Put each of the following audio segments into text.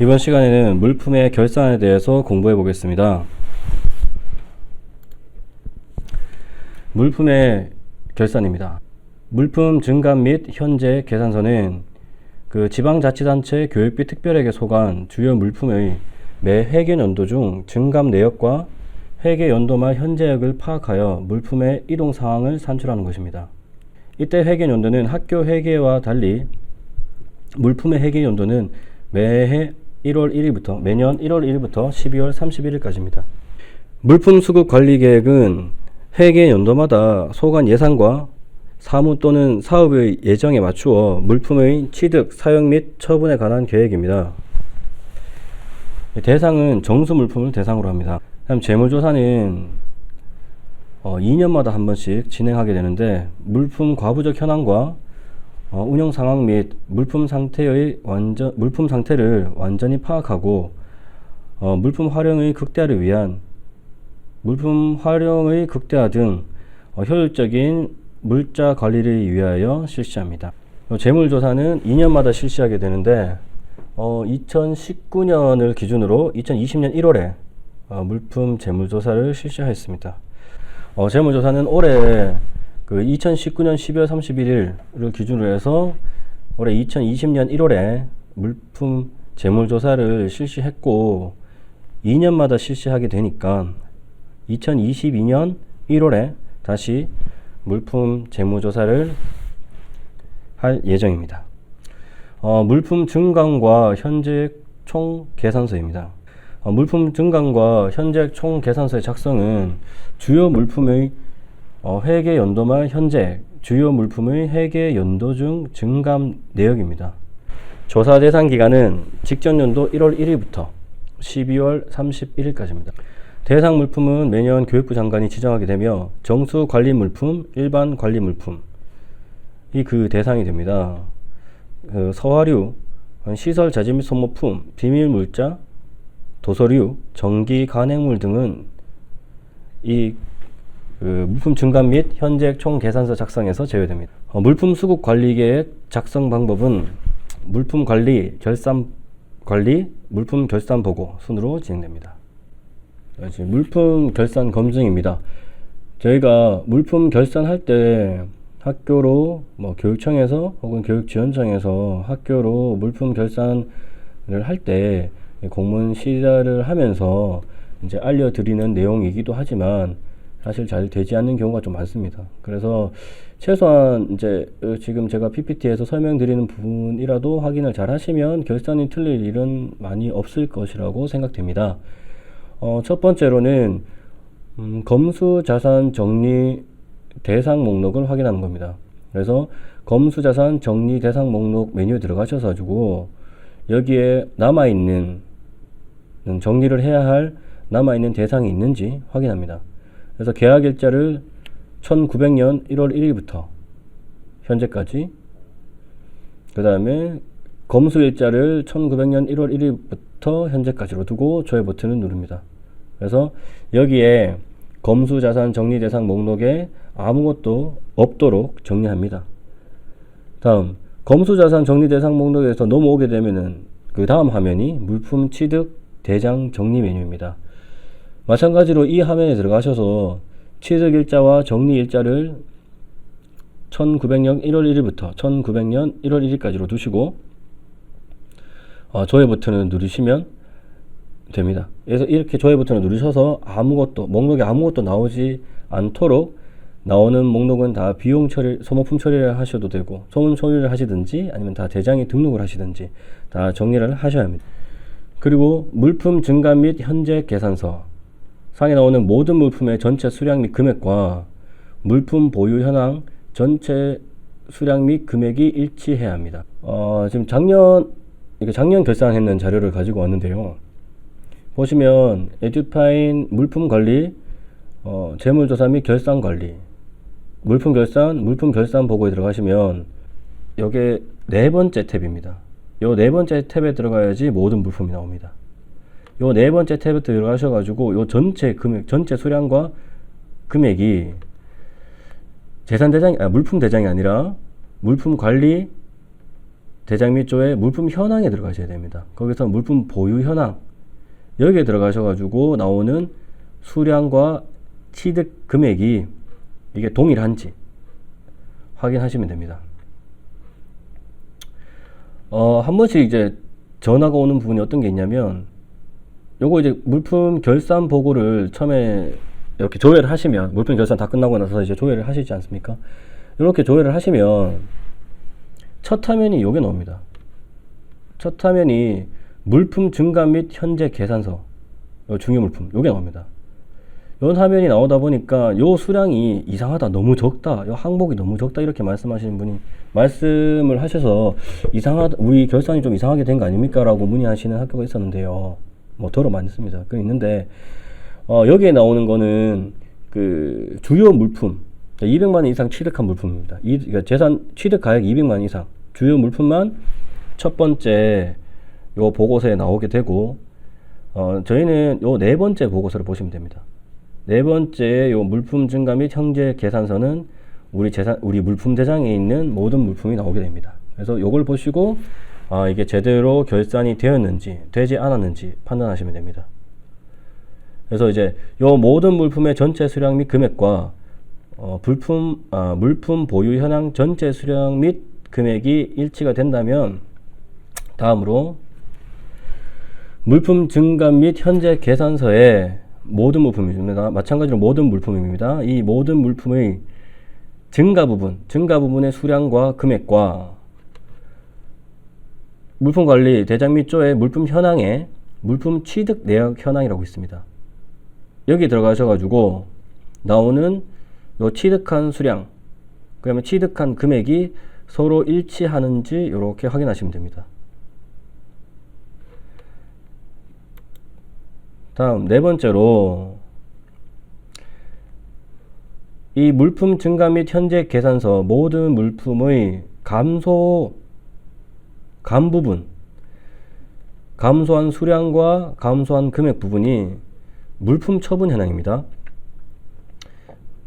이번 시간에는 물품의 결산에 대해서 공부해 보겠습니다. 물품의 결산입니다. 물품 증감 및 현재 계산서는 그 지방자치단체 교육비 특별액에 속한 주요 물품의 매 회계 연도 중 증감 내역과 회계 연도 말 현재액을 파악하여 물품의 이동 상황을 산출하는 것입니다. 이때 회계 연도는 학교 회계와 달리 물품의 회계 연도는 매해 1월 1일부터 매년 1월 1일부터 12월 31일까지입니다. 물품 수급 관리 계획은 회계 연도마다 소관 예산과 사무 또는 사업의 예정에 맞추어 물품의 취득, 사용 및 처분에 관한 계획입니다. 대상은 정수 물품을 대상으로 합니다. 다음 재무조사는 어, 2년마다 한 번씩 진행하게 되는데 물품 과부적 현황과 어, 운영 상황 및 물품 상태의 완전 물품 상태를 완전히 파악하고 어, 물품 활용의 극대화를 위한 물품 활용의 극대화 등 어, 효율적인 물자 관리를 위하여 실시합니다. 어, 재물조사는 2년마다 실시하게 되는데 어, 2019년을 기준으로 2020년 1월에 어, 물품 재물조사를 실시하였습니다. 어, 재무조사는 올해 그 2019년 12월 31일을 기준으로 해서 올해 2020년 1월에 물품 재물 조사를 실시했고 2년마다 실시하게 되니까 2022년 1월에 다시 물품 재무 조사를 할 예정입니다. 어, 물품 증감과 현재 총 계산서입니다. 어, 물품 증감과 현재 총 계산서의 작성은 주요 물품의 어, 회계 연도말 현재 주요 물품의 회계 연도 중 증감 내역입니다. 조사 대상 기간은 직전 연도 1월 1일부터 12월 31일까지입니다. 대상 물품은 매년 교육부 장관이 지정하게 되며 정수 관리 물품, 일반 관리 물품 이 그 대상이 됩니다. 그 서화류, 시설 자재 및 소모품, 비밀 물자, 도서류, 전기 간행물 등은 이 그 물품 증감 및 현재 총 계산서 작성에서 제외됩니다. 어, 물품 수급 관리 계획 작성 방법은 물품 관리, 결산 관리, 물품 결산 보고 순으로 진행됩니다. 어, 지금 물품 결산 검증입니다. 저희가 물품 결산할 때 학교로 뭐 교육청에서 혹은 교육지원청에서 학교로 물품 결산을 할 때 공문 시달을 하면서 이제 알려드리는 내용이기도 하지만 사실 잘 되지 않는 경우가 좀 많습니다. 그래서 최소한 이제 어, 지금 제가 PPT에서 설명드리는 부분이라도 확인을 잘 하시면 결산이 틀릴 일은 많이 없을 것이라고 생각됩니다. 어, 첫 번째로는 음, 검수 자산 정리 대상 목록을 확인하는 겁니다. 그래서 검수 자산 정리 대상 목록 메뉴에 들어가셔서 가지고 여기에 남아 있는 정리를 해야 할 남아 있는 대상이 있는지 확인합니다. 그래서 계약 일자를 1900년 1월 1일부터 현재까지 그 다음에 검수 일자를 1900년 1월 1일부터 현재까지로 두고 조회 버튼을 누릅니다. 그래서 여기에 검수 자산 정리 대상 목록에 아무것도 없도록 정리합니다. 다음 검수 자산 정리 대상 목록에서 넘어오게 되면은 그 다음 화면이 물품 취득 대장 정리 메뉴입니다. 마찬가지로 이 화면에 들어가셔서 취득 일자와 정리 일자를 1900년 1월 1일부터 1900년 1월 1일까지로 두시고 어, 조회 버튼을 누르시면 됩니다. 그래서 이렇게 조회 버튼을 누르셔서 아무것도 목록에 아무것도 나오지 않도록 나오는 목록은 다 비용 처리, 소모품 처리를 하셔도 되고 소문 처리를 하시든지 아니면 다 대장에 등록을 하시든지 다 정리를 하셔야 합니다. 그리고 물품 증감 및 현재 계산서 상에 나오는 모든 물품의 전체 수량 및 금액과 물품 보유 현황 전체 수량 및 금액이 일치해야 합니다. 어, 지금 작년 이게 작년 결산했는 자료를 가지고 왔는데요. 보시면 에듀파인 물품 관리, 어, 재물 조사 및 결산 관리, 물품 결산, 물품 결산 보고에 들어가시면 요게 네 번째 탭입니다. 요 네 번째 탭에 들어가야지 모든 물품이 나옵니다. 요 네 번째 탭에 들어가셔가지고 요 전체 금액, 전체 수량과 금액이 재산 대장이, 아, 물품 대장이 아니라 물품 관리 대장 및 조의 물품 현황에 들어가셔야 됩니다. 거기서 물품 보유 현황 여기에 들어가셔가지고 나오는 수량과 취득 금액이 이게 동일한지 확인하시면 됩니다. 어, 한 번씩 이제 전화가 오는 부분이 어떤 게 있냐면 요거 이제 물품 결산 보고를 처음에 이렇게 조회를 하시면 물품 결산 다 끝나고 나서 이제 조회를 하시지 않습니까? 이렇게 조회를 하시면 첫 화면이 요게 나옵니다. 첫 화면이 물품 증감 및 현재 계산서 요 중요 물품 요게 나옵니다. 요 화면이 나오다 보니까 요 수량이 이상하다 너무 적다 요 항목이 너무 적다 이렇게 말씀하시는 분이 말씀을 하셔서 이상하다 우리 결산이 좀 이상하게 된 거 아닙니까 라고 문의하시는 학교가 있었는데요 뭐 더러 많습니다 그 있는데 어, 여기에 나오는 거는 그 주요 물품 200만 원 이상 취득한 물품입니다 이, 그러니까 재산 취득 가액 200만 원 이상 주요 물품만 첫 번째 요 보고서에 나오게 되고 어, 저희는 요 네 번째 보고서를 보시면 됩니다. 네 번째 요 물품 증가 및 형제 계산서는 우리 재산 우리 물품 대장에 있는 모든 물품이 나오게 됩니다. 그래서 요걸 보시고 아, 이게 제대로 결산이 되었는지 되지 않았는지 판단하시면 됩니다. 그래서 이제 요 모든 물품의 전체 수량 및 금액과 어, 불품 아, 물품 보유 현황 전체 수량 및 금액이 일치가 된다면 다음으로 물품 증감 및 현재 계산서에 모든 물품입니다. 마찬가지로 모든 물품입니다. 이 모든 물품의 증가 부분, 증가 부분의 수량과 금액과 물품 관리 대장 및 조의 물품 현황에 물품 취득 내역 현황이라고 있습니다. 여기 들어가셔가지고 나오는 요 취득한 수량, 그러면 취득한 금액이 서로 일치하는지 이렇게 확인하시면 됩니다. 다음 네 번째로 이 물품 증가 및 현재 계산서 모든 물품의 감소 감 부분 감소한 수량과 감소한 금액 부분이 물품 처분 현황입니다.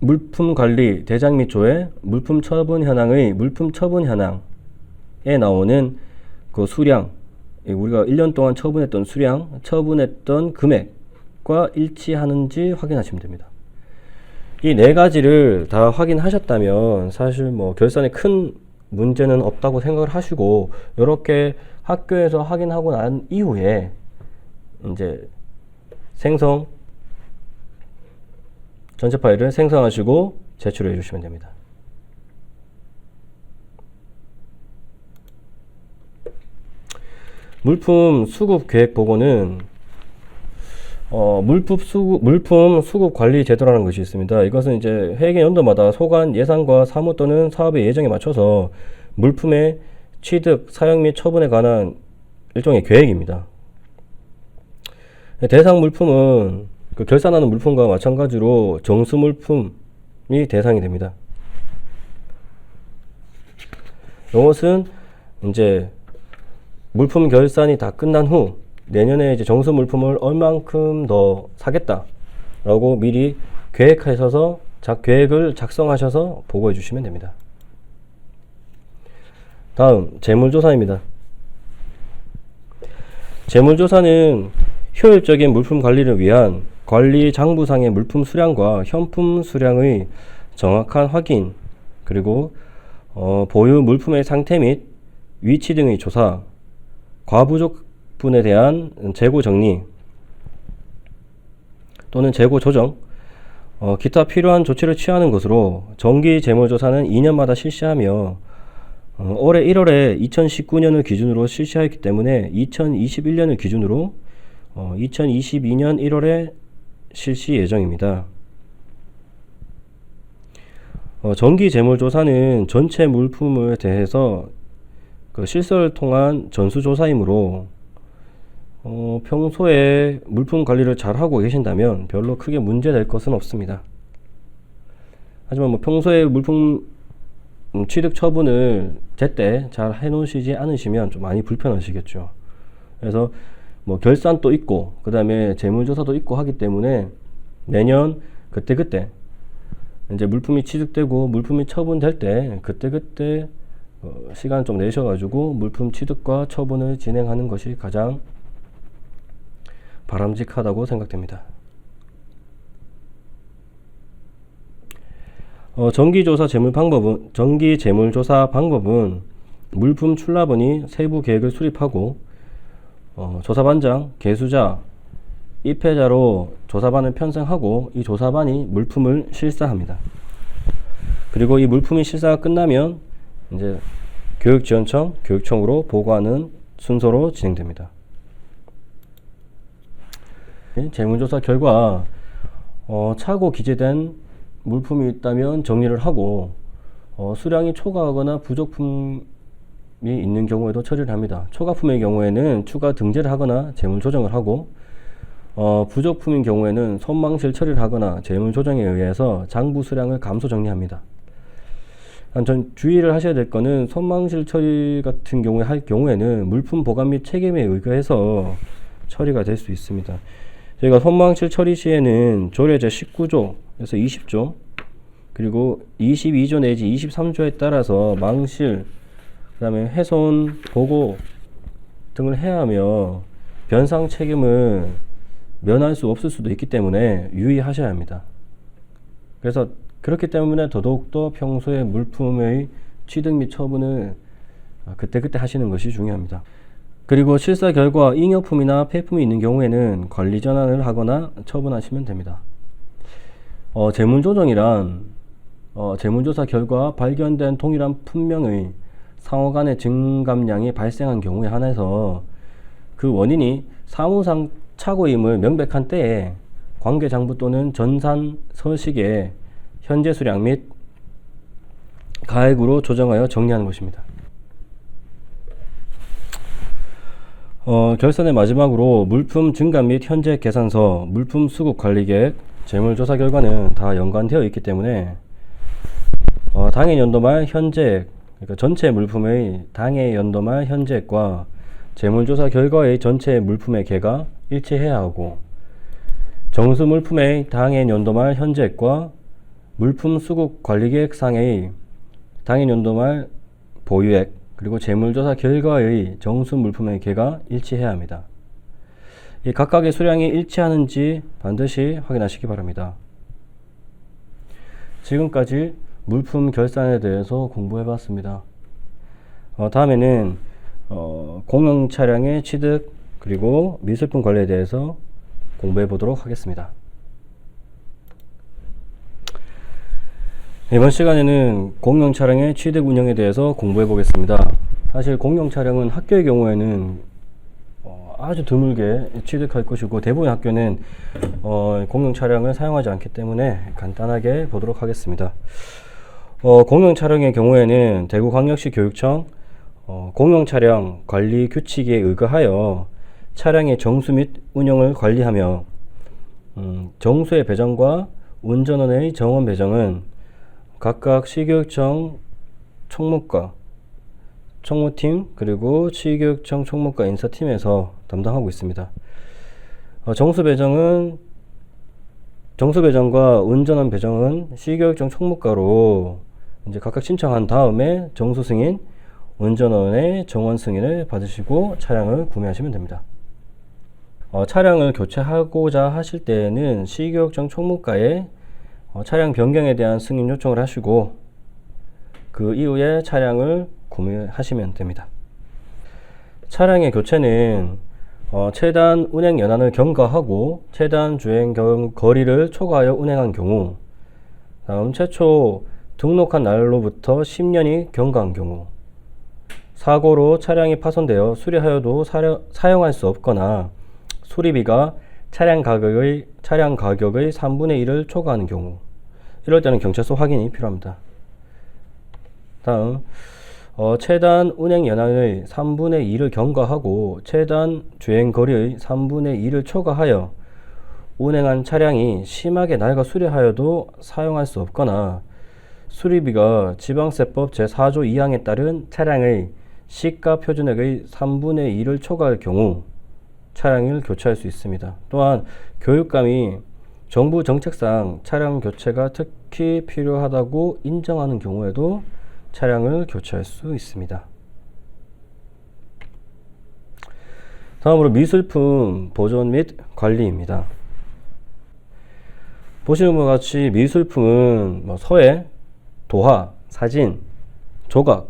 물품 관리 대장 및 조의 물품 처분 현황의 물품 처분 현황에 나오는 그 수량 예, 우리가 1년 동안 처분했던 수량, 처분했던 금액과 일치하는지 확인하시면 됩니다. 이 네 가지를 다 확인하셨다면 사실 뭐 결산에 큰 문제는 없다고 생각을 하시고 이렇게 학교에서 확인하고 난 이후에 이제 생성 전체 파일을 생성하시고 제출해 주시면 됩니다. 물품 수급 계획 보고는 어, 물품 수급, 물품 수급 관리 제도라는 것이 있습니다. 이것은 이제 회계 연도마다 소관 예산과 사무 또는 사업의 예정에 맞춰서 물품의 취득, 사용 및 처분에 관한 일종의 계획입니다. 대상 물품은 그 결산하는 물품과 마찬가지로 정수 물품이 대상이 됩니다. 이것은 이제 물품 결산이 다 끝난 후 내년에 이제 정수 물품을 얼만큼 더 사겠다라고 미리 계획하셔서 작 계획을 작성하셔서 보고해 주시면 됩니다. 다음 재물조사입니다. 재물조사는 효율적인 물품 관리를 위한 관리 장부상의 물품 수량과 현품 수량의 정확한 확인 그리고 어, 보유 물품의 상태 및 위치 등의 조사 과부족 분에 대한 재고 정리 또는 재고 조정, 어, 기타 필요한 조치를 취하는 것으로 정기 재무조사는 2년마다 실시하며 어, 올해 1월에 2019년을 기준으로 실시하였기 때문에 2021년을 기준으로 어, 2022년 1월에 실시 예정입니다. 어, 정기 재물조사는 전체 물품에 대해서 그 실서를 통한 전수조사이므로 어, 평소에 물품 관리를 잘 하고 계신다면 별로 크게 문제 될 것은 없습니다. 하지만 뭐 평소에 물품 음, 취득 처분을 제때 잘 해놓으시지 않으시면 좀 많이 불편하시겠죠. 그래서 뭐 결산도 있고 그 다음에 재무조사도 있고 하기 때문에 내년 그때 그때 이제 물품이 취득되고 물품이 처분될 때 그때 그때 어, 시간 좀 내셔가지고 물품 취득과 처분을 진행하는 것이 가장 바람직하다고 생각됩니다. 어, 정기조사 재물 방법은 정기 재물 조사 방법은 물품 출납원이 세부 계획을 수립하고 어, 조사반장, 개수자, 입회자로 조사반을 편성하고 이 조사반이 물품을 실사합니다. 그리고 이 물품이 실사가 끝나면 이제 교육지원청, 교육청으로 보고하는 순서로 진행됩니다. 이 재무조사 결과 어, 차고 기재된 물품이 있다면 정리를 하고 어, 수량이 초과하거나 부족품이 있는 경우에도 처리를 합니다. 초과품의 경우에는 추가 등재를 하거나 재물 조정을 하고 어, 부족품인 경우에는 손망실 처리를 하거나 재물 조정에 의해서 장부 수량을 감소 정리합니다. 아, 전 주의를 하셔야 될 거는 손망실 처리 같은 경우에 할 경우에는 물품 보관 및 책임에 의거해서 처리가 될 수 있습니다. 저희가 손망실 처리 시에는 조례제 19조에서 20조 그리고 22조 내지 23조에 따라서 망실 그다음에 훼손 보고 등을 해야 하며 변상 책임을 면할 수 없을 수도 있기 때문에 유의하셔야 합니다. 그래서 그렇기 때문에 더더욱더 평소에 물품의 취득 및 처분을 그때그때 하시는 것이 중요합니다. 그리고 실사 결과 잉여품이나 폐품이 있는 경우에는 관리 전환을 하거나 처분하시면 됩니다. 어, 재물조정이란 어, 재물조사 결과 발견된 동일한 품명의 상호 간의 증감량이 발생한 경우에 한해서 그 원인이 사무상 착오임을 명백한 때에 관계장부 또는 전산 서식에 현재 수량 및 가액으로 조정하여 정리하는 것입니다. 어, 결산의 마지막으로 물품 증감 및 현재 계산서, 물품 수급 관리 계획, 재물 조사 결과는 다 연관되어 있기 때문에 어, 당해 연도 말 현재 그러니까 전체 물품의 당해 연도 말 현재과 재물 조사 결과의 전체 물품의 개가 일치해야 하고 정수 물품의 당해 연도 말 현재과 물품 수급 관리 계획상의 당해 연도 말 보유액 그리고 재물조사 결과의 정수 물품의 개가 일치해야 합니다. 이 각각의 수량이 일치하는지 반드시 확인하시기 바랍니다. 지금까지 물품 결산에 대해서 공부해 봤습니다. 어, 다음에는 어, 공용 차량의 취득 그리고 미술품 관리에 대해서 공부해 보도록 하겠습니다. 이번 시간에는 공용 차량의 취득 운영에 대해서 공부해 보겠습니다. 사실 공용 차량은 학교의 경우에는 어, 아주 드물게 취득할 것이고 대부분의 학교는 어, 공용 차량을 사용하지 않기 때문에 간단하게 보도록 하겠습니다. 어, 공용 차량의 경우에는 대구광역시 교육청 어, 공용 차량 관리 규칙에 의거하여 차량의 정수 및 운영을 관리하며 음, 정수의 배정과 운전원의 정원 배정은 각각 시교육청 총무과, 총무팀 그리고 시교육청 총무과 인사팀에서 담당하고 있습니다. 어, 정수 배정은 정수 배정과 운전원 배정은 시교육청 총무과로 이제 각각 신청한 다음에 정수 승인, 운전원의 정원 승인을 받으시고 차량을 구매하시면 됩니다. 어, 차량을 교체하고자 하실 때에는 시교육청 총무과에 어, 차량 변경에 대한 승인 요청을 하시고 그 이후에 차량을 구매하시면 됩니다. 차량의 교체는 어, 최단 운행 연한을 경과하고 최단 주행 거리를 초과하여 운행한 경우 다음 최초 등록한 날로부터 10년이 경과한 경우 사고로 차량이 파손되어 수리하여도 사려, 사용할 수 없거나 수리비가 차량 가격의 차량 가격의 3분의 1을 초과하는 경우 이럴 때는 경찰서 확인이 필요합니다. 다음 어, 최단 운행 연한의 3분의 2를 경과하고 최단 주행 거리의 3분의 2를 초과하여 운행한 차량이 심하게 낡아 수리하여도 사용할 수 없거나 수리비가 지방세법 제4조 2항에 따른 차량의 시가 표준액의 3분의 2를 초과할 경우 차량을 교체할 수 있습니다. 또한 교육감이 정부 정책상 차량 교체가 특히 필요하다고 인정하는 경우에도 차량을 교체할 수 있습니다. 다음으로 미술품 보존 및 관리입니다. 보시는 것 같이 미술품은 뭐 서예, 도화, 사진, 조각,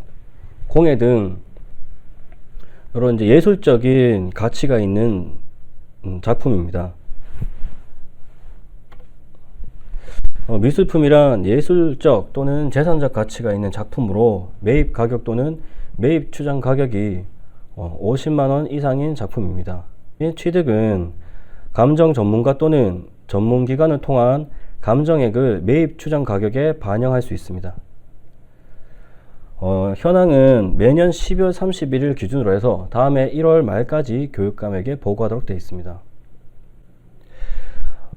공예 등 이런 이제 예술적인 가치가 있는 음, 작품입니다. 어, 미술품이란 예술적 또는 재산적 가치가 있는 작품으로 매입 가격 또는 매입 추정 가격이 어, 50만 원 이상인 작품입니다. 이 취득은 감정 전문가 또는 전문 기관을 통한 감정액을 매입 추정 가격에 반영할 수 있습니다. 어, 현황은 매년 12월 31일 기준으로 해서 다음해 1월 말까지 교육감에게 보고하도록 되어 있습니다.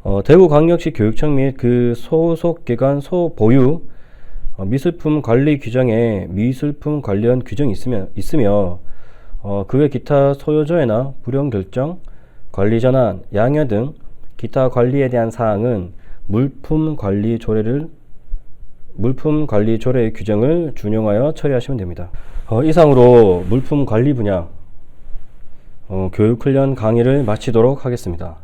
어, 대구광역시 교육청 및 그 소속 기관 소보유 어, 미술품 관리 규정에 미술품 관련 규정이 있으며, 있으며 어, 그 외 기타 소요조회나 불용 결정, 관리 전환, 양해 등 기타 관리에 대한 사항은 물품 관리 조례를 물품 관리 조례 규정을 준용하여 처리하시면 됩니다. 어, 이상으로 물품 관리 분야 어, 교육 훈련 강의를 마치도록 하겠습니다.